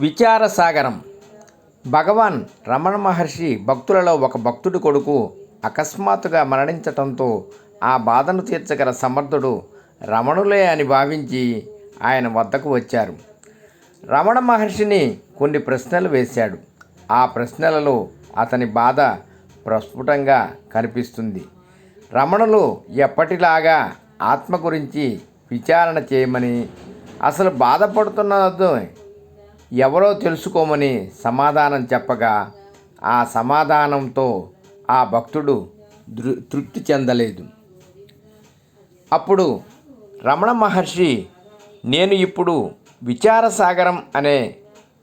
విచారసాగరం. భగవాన్ రమణ మహర్షి భక్తులలో ఒక భక్తుడి కొడుకు అకస్మాత్తుగా మరణించటంతో ఆ బాధను తీర్చగల సమర్థుడు రమణులే అని భావించి ఆయన వద్దకు వచ్చారు. రమణ మహర్షిని కొన్ని ప్రశ్నలు వేశాడు. ఆ ప్రశ్నలలో అతని బాధ ప్రస్ఫుటంగా కనిపిస్తుంది. రమణులు ఎప్పటిలాగా ఆత్మ గురించి విచారణ చేయమని అసలు బాధపడుతున్నదో ఎవరో తెలుసుకోమని సమాధానం చెప్పగా ఆ సమాధానంతో ఆ భక్తుడు దృ తృప్తి చెందలేదు. అప్పుడు రమణ మహర్షి నేను ఇప్పుడు విచారసాగరం అనే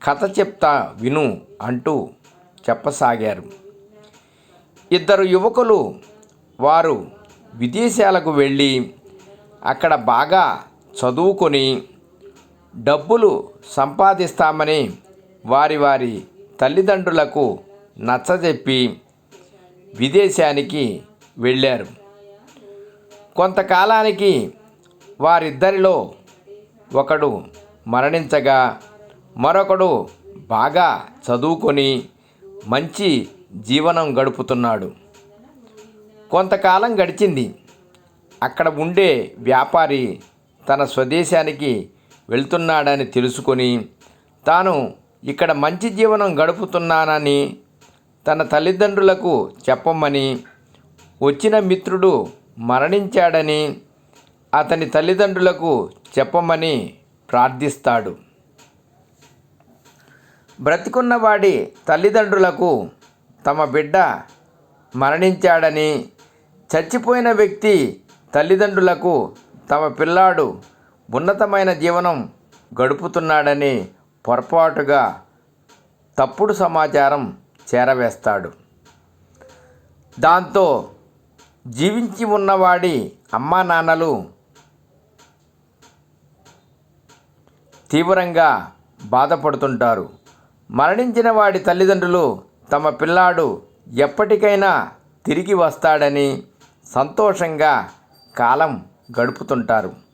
కథ చెప్తా విను అంటూ చెప్పసాగారు. ఇద్దరు యువకులు వారు విదేశాలకు వెళ్ళి అక్కడ బాగా చదువుకొని డబ్బులు సంపాదిస్తామని వారి వారి తల్లిదండ్రులకు నచ్చజెప్పి విదేశానికి వెళ్ళారు. కొంతకాలానికి వారిద్దరిలో ఒకడు మరణించగా మరొకడు బాగా చదువుకొని మంచి జీవనం గడుపుతున్నాడు. కొంతకాలం గడిచింది. అక్కడ ఉండే వ్యాపారి తన స్వదేశానికి వెళ్తున్నాడని తెలుసుకొని తాను ఇక్కడ మంచి జీవనం గడుపుతున్నానని తన తల్లిదండ్రులకు చెప్పమని వచ్చిన మిత్రుడు మరణించాడని అతని తల్లిదండ్రులకు చెప్పమని ప్రార్థిస్తాడు. బ్రతికున్నవాడి తల్లిదండ్రులకు తమ బిడ్డ మరణించాడని చచ్చిపోయిన వ్యక్తి తల్లిదండ్రులకు తమ పిల్లాడు ఉన్నతమైన జీవనం గడుపుతున్నాడని పొరపాటుగా తప్పుడు సమాచారం చేరవేస్తాడు. దాంతో జీవించి ఉన్నవాడి అమ్మా నాన్నలు తీవ్రంగా బాధపడుతుంటారు. మరణించిన వాడి తల్లిదండ్రులు తమ పిల్లాడు ఎప్పటికైనా తిరిగి వస్తాడని సంతోషంగా కాలం గడుపుతుంటారు.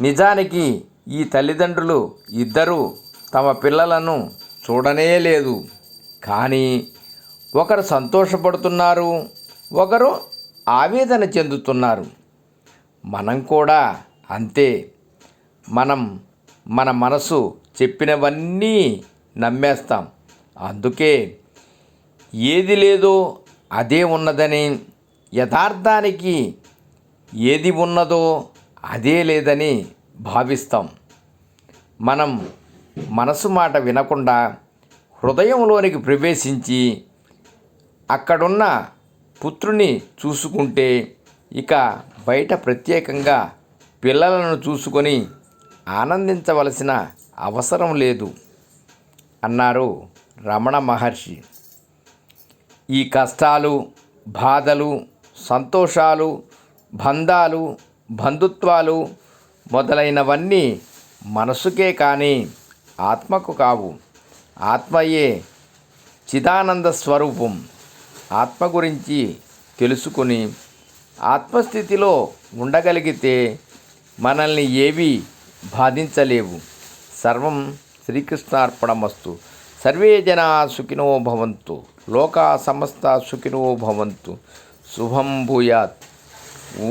నిజానికి ఈ తల్లిదండ్రులు ఇద్దరూ తమ పిల్లలను చూడనే లేదు. కానీ ఒకరు సంతోషపడుతున్నారు ఒకరు ఆవేదన చెందుతున్నారు. మనం కూడా అంతే. మనం మన మనసు చెప్పినవన్నీ నమ్మేస్తాం. అందుకే ఏది లేదో అదే ఉన్నదని యథార్థానికి ఏది ఉన్నదో అదే లేదని భావిస్తాం. మనం మనసు మాట వినకుండా హృదయంలోనికి ప్రవేశించి అక్కడున్న పుత్రుని చూసుకుంటే ఇక బయట ప్రత్యేకంగా పిల్లలను చూసుకొని ఆనందించవలసిన అవసరం లేదు అన్నారు రమణ మహర్షి. ఈ కష్టాలు బాధలు సంతోషాలు బంధాలు బంధుత్వాలు మొదలైనవన్నీ మనసుకే కానీ ఆత్మకు కావు. ఆత్మయే చిదానంద స్వరూపం. ఆత్మ గురించి తెలుసుకుని ఆత్మస్థితిలో ఉండగలిగితే మనల్ని ఏవి బాధించలేవు. సర్వం శ్రీకృష్ణార్పణమస్తు. సర్వే జనా సుఖినో భవంతు. లోకా సమస్త సుఖినో భవంతు. శుభం భూయాత్. ఊ